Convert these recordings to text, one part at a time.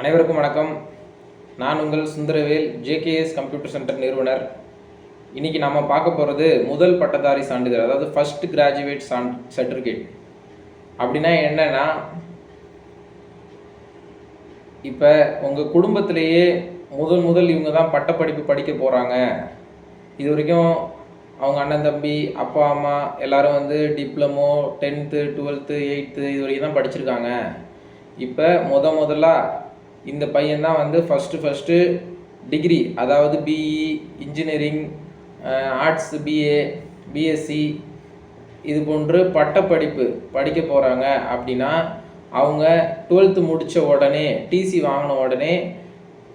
அனைவருக்கும் வணக்கம். நான் உங்கள் சுந்தரவேல் ஜேகேஎஸ் கம்ப்யூட்டர் சென்டர் நிறுவனர். இன்னைக்கு நம்ம பார்க்க போகிறது முதல் பட்டதாரி சான்றிதழ் அதாவது ஃபஸ்ட் கிராஜுவேட் சான் சர்டிஃபிகேட் அப்படின்னா என்னென்னா இப்போ உங்கள் குடும்பத்திலேயே முதல் முதல் இவங்க தான் பட்டப்படிப்பு படிக்க போகிறாங்க இது வரைக்கும் அவங்க அண்ணன் தம்பி அப்பா அம்மா எல்லாரும் வந்து டிப்ளமோ டென்த்து டுவெல்த்து எயித்து இது வரைக்கும் தான் படிச்சிருக்காங்க. இப்போ முத முதல்ல இந்த பையன்தான் வந்து ஃபஸ்ட்டு ஃபஸ்ட்டு டிகிரி அதாவது BE engineering arts BA BSc இது போன்று பட்டப்படிப்பு படிக்க போகிறாங்க அப்படின்னா அவங்க டுவெல்த்து முடித்த உடனே டிசி வாங்கின உடனே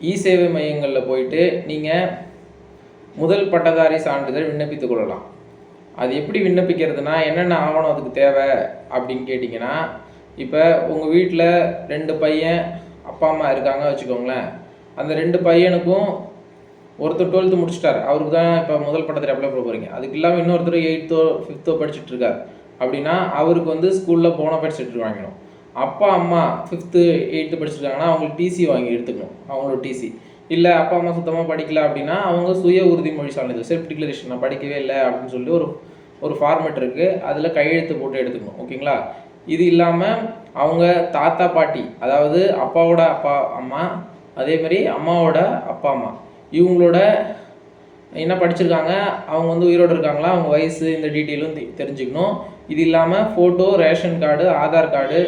இ சேவை மையங்களில் போயிட்டு நீங்கள் முதல் பட்டதாரி சான்றிதழ் விண்ணப்பித்துக் கொள்ளலாம். அது எப்படி விண்ணப்பிக்கிறதுனா என்னென்ன ஆவணம் அதுக்கு தேவை அப்படின்னு கேட்டிங்கன்னா இப்போ உங்கள் வீட்டில் ரெண்டு பையன் அப்பா அம்மா இருக்காங்க வச்சுக்கோங்களேன். அந்த ரெண்டு பையனுக்கும் ஒருத்தர் டுவெல்த்து முடிச்சிட்டார். அவருக்கு தான் இப்போ முதல் படத்தில் அப்ளை பண்ண போகிறீங்க அதுக்கு இல்லாமல் இன்னொருத்தர் எயித்தோ ஃபிஃப்த்தோ படிச்சுட்டு இருக்கார். அப்படின்னா அவருக்கு வந்து ஸ்கூலில் போனால் சர்டிஃபிகேட் வாங்கணும். அப்பா அம்மா ஃபிஃப்த்து எயித்து படிச்சிருக்காங்கன்னா அவங்களுக்கு டிசி வாங்கி எடுத்துக்கணும். அவங்களோட டிசி இல்லை அப்பா அம்மா சுத்தமாக படிக்கல அப்படின்னா அவங்க சுய உறுதிமொழி சான்றிதழ் செல்ஃப் டிக்ளரேஷன் நான் படிக்கவே இல்லை அப்படின்னு சொல்லி ஒரு ஒரு ஃபார்மேட் இருக்குது அதில் கையெழுத்து போட்டு எடுத்துக்கணும். ஓகேங்களா? இது இல்லாமல் அவங்க தாத்தா பாட்டி அதாவது அப்பாவோட அப்பா அம்மா அதே மாதிரி அம்மாவோட அப்பா அம்மா இவங்களோட என்ன படிச்சிருக்காங்க? அவங்க வந்து உயிரோடு இருக்காங்களா? அவங்க வயசு இந்த டீட்டெயிலும் தெ- தெரிஞ்சுக்கணும். இது இல்லாமல் photo ration card Aadhaar card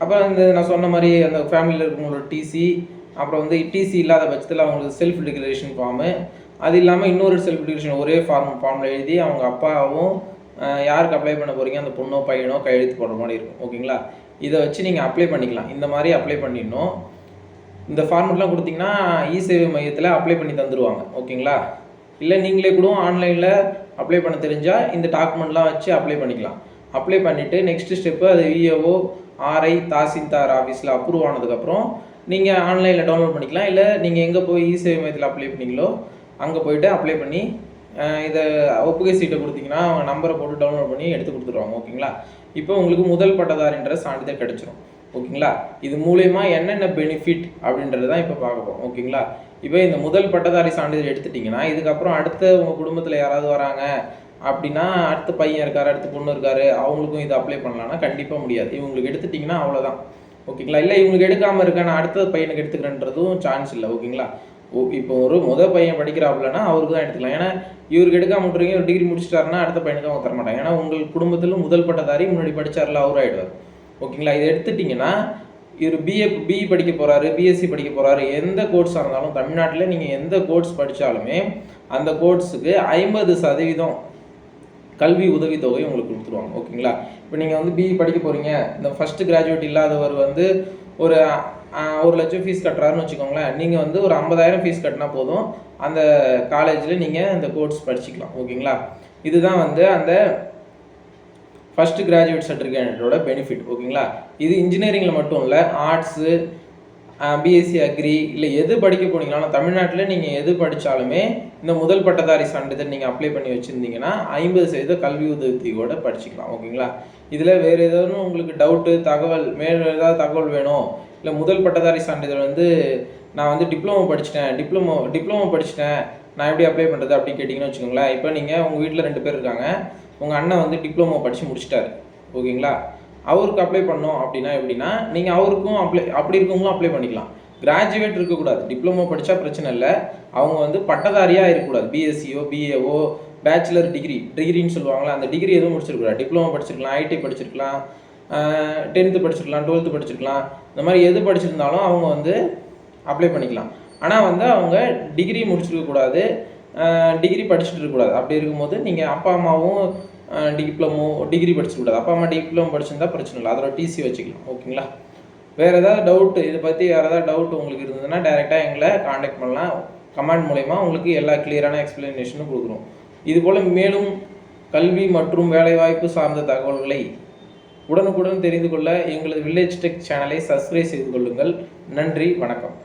அப்புறம் இந்த நான் சொன்ன மாதிரி அந்த ஃபேமிலியில் இருக்கவங்களோட டிசி அப்புறம் வந்து டிசி இல்லாத பட்சத்தில் அவங்களுக்கு செல்ஃப் டிக்ளரேஷன் ஃபார்மு அது இல்லாமல் இன்னொரு செல்ஃப் டிக்ளரேஷன் ஒரே ஃபார்ம் ஃபார்மில் எழுதி அவங்க அப்பாவும் யாருக்கு அப்ளை பண்ண போகிறீங்க அந்த பொண்ணோ பையனோ கையெழுத்து போடுற மாதிரி இருக்கும். ஓகேங்களா? இதை வச்சு நீங்கள் அப்ளை பண்ணிக்கலாம். இந்த மாதிரி அப்ளை பண்ணிடணும். இந்த ஃபார்மெட்லாம் கொடுத்தீங்கன்னா இ சேவை மையத்தில் அப்ளை பண்ணி தந்துடுவாங்க ஓகேங்களா? இல்லை நீங்களே கூட ஆன்லைனில் அப்ளை பண்ண தெரிஞ்சால் இந்த டாக்குமெண்ட்லாம் வச்சு அப்ளை பண்ணிக்கலாம். அப்ளை பண்ணிவிட்டு நெக்ஸ்ட் ஸ்டெப்பு அது விஏஓ ஆர்ஐ தாசில்தார் ஆஃபீஸில் அப்ரூவ் ஆனதுக்கப்புறம் நீங்கள் ஆன்லைனில் டவுன்லோட் பண்ணிக்கலாம். இல்லை நீங்கள் எங்கே போய் இ சேவை மையத்தில் அப்ளை பண்ணீங்களோ அங்கே போயிட்டு அப்ளை பண்ணி இதை ஒப்புகை சீட்டை கொடுத்தீங்கன்னா அவங்க நம்பரை போட்டு டவுன்லோட் பண்ணி எடுத்து கொடுத்துருவாங்க ஓகேங்களா இப்போ உங்களுக்கு முதல் பட்டதாரின்ற சான்றிதழ் கிடச்சிரும் ஓகேங்களா இது மூலயமா என்னென்ன பெனிஃபிட் அப்படின்றது தான் இப்போ பார்க்க போகிறோம் ஓகேங்களா இப்போ இந்த முதல் பட்டதாரி சான்றிதழ் எடுத்துட்டிங்கன்னா இதுக்கப்புறம் அடுத்த உங்கள் குடும்பத்தில் யாராவது வராங்க அப்படின்னா அடுத்த பையன் இருக்காரு அடுத்த பொண்ணு இருக்காரு அவங்களுக்கும் இது அப்ளை பண்ணலாம்னா கண்டிப்பாக முடியாது. இவங்களுக்கு எடுத்துட்டிங்கன்னா அவ்வளோதான் ஓகேங்களா இல்லை இவங்களுக்கு எடுக்காமல் இருக்க நான் அடுத்த பையனுக்கு எடுத்துக்கிறேன்றதும் சான்ஸ் இல்லை ஓகேங்களா இப்போ ஒரு முத பையன் படிக்கிறாப்புலன்னா அவருக்கு தான் எடுத்துக்கலாம். ஏன்னா இவருக்கு எடுக்காம விட்டுறீங்க ஒரு டிகிரி முடிச்சிட்டாருன்னா அடுத்த பையனுக்கு அவங்க தர மாட்டாங்க. ஏன்னா உங்கள் குடும்பத்தில் முதல் பட்டதாரி முன்னாடி படித்தாரில் அவர் ஆயிடுவார். ஓகேங்களா? இதை எடுத்துட்டிங்கன்னா இவர் பிஏ பிஇ படிக்க போகிறாரு பிஎஸ்சி படிக்க போகிறாரு எந்த கோர்ஸாக இருந்தாலும் தமிழ்நாட்டில் நீங்கள் எந்த கோர்ஸ் படித்தாலுமே அந்த கோர்ஸுக்கு ஐம்பது சதவீதம் கல்வி உதவித்தொகை உங்களுக்கு கொடுத்துருவாங்க. ஓகேங்களா? இப்போ நீங்கள் வந்து பிஇ படிக்க போகிறீங்க இந்த ஃபஸ்ட்டு கிராஜுவேட் இல்லாதவர் வந்து ஒரு ஒரு லட்சம் ஃபீஸ் கட்டுறாருன்னு வச்சுக்கோங்களேன். நீங்கள் வந்து ஒரு ஐம்பதாயிரம் ஃபீஸ் கட்டினா போதும். அந்த காலேஜில் நீங்கள் இந்த கோர்ஸ் படிச்சுக்கலாம். ஓகேங்களா? இதுதான் வந்து அந்த ஃபஸ்ட்டு கிராஜுவேட் சர்டிஃபிகேட்டோட பெனிஃபிட் ஓகேங்களா? இது இன்ஜினியரிங்கில் மட்டும் இல்லை ஆர்ட்ஸு பிஎஸ்சி அக்ரி இல்லை எது படிக்க போனீங்களா தமிழ்நாட்டில் நீங்கள் எது படித்தாலுமே இந்த முதல் பட்டதாரி சான்றிதழ் நீங்கள் அப்ளை பண்ணி வச்சுருந்தீங்கன்னா ஐம்பது சதவீத கல்வி உதவித்தொகையோட படிச்சுக்கலாம். ஓகேங்களா? இதில் வேறு ஏதாவது உங்களுக்கு டவுட்டு தகவல் மேலும் ஏதாவது தகவல் வேணும் இல்லை முதல் பட்டதாரி சான்றிதழ் வந்து நான் வந்து டிப்ளமோ படிச்சிட்டேன். டிப்ளமோ டிப்ளமோ படிச்சிட்டேன். நான் எப்படி அப்ளை பண்ணுறது அப்படின்னு கேட்டிங்கன்னு வச்சுக்கோங்களேன். இப்போ நீங்கள் உங்கள் வீட்டில் ரெண்டு பேர் இருக்காங்க. உங்கள் அண்ணன் வந்து டிப்ளமோ படித்து முடிச்சிட்டாரு. ஓகேங்களா? அவருக்கு அப்ளை பண்ணோம் அப்படின்னா எப்படின்னா நீங்கள் அவருக்கும் அப்ளை அப்படி இருக்கவங்களும் அப்ளை பண்ணிக்கலாம். கிராஜுவேட் இருக்கக்கூடாது. டிப்ளமோ படித்தா பிரச்சனை இல்லை. அவங்க வந்து பட்டதாரியாக இருக்கக்கூடாது. பிஎஸ்சியோ பிஏஓ பேச்சுலர் டிகிரி டிகிரின்னு சொல்லுவாங்களா அந்த டிகிரி எதுவும் முடிச்சிருக்கூடாது டிப்ளமோ படிச்சிருக்கலாம் ஐடி படிச்சிருக்கலாம். டென்த்து படிச்சிருக்கலாம் டுவெல்த்து படிச்சிருக்கலாம். இந்த மாதிரி எது படிச்சிருந்தாலும் அவங்க வந்து அப்ளை பண்ணிக்கலாம். ஆனால் வந்து அவங்க டிகிரி முடிச்சிருக்கக்கூடாது டிகிரி படிச்சுட்டு இருக்கக்கூடாது அப்படி இருக்கும்போது நீங்கள் அப்பா அம்மாவும் டிப்ளமோ டிகிரி படிச்சிருக்கூடாது அப்பா அம்மா டிப்ளமோ படிச்சிருந்தா பிரச்சனை இல்லை. அதோட டிசி வச்சுக்கலாம். ஓகேங்களா? வேறு ஏதாவது டவுட்டு இதை பற்றி வேறு ஏதாவது டவுட் உங்களுக்கு இருந்ததுன்னா டேரெக்டாக எங்களை காண்டாக்ட் பண்ணலாம். கமெண்ட் மூலயமா உங்களுக்கு எல்லா கிளியரான எக்ஸ்பிளனேஷனும் கொடுக்குறோம். இது போல் மேலும் கல்வி மற்றும் வேலைவாய்ப்பு சார்ந்த தகவல்களை உடனுக்குடன் தெரிந்து கொள்ள எங்களது வில்லேஜ் டெக் சேனலை சப்ஸ்கிரைப் செய்து கொள்ளுங்கள். நன்றி வணக்கம்.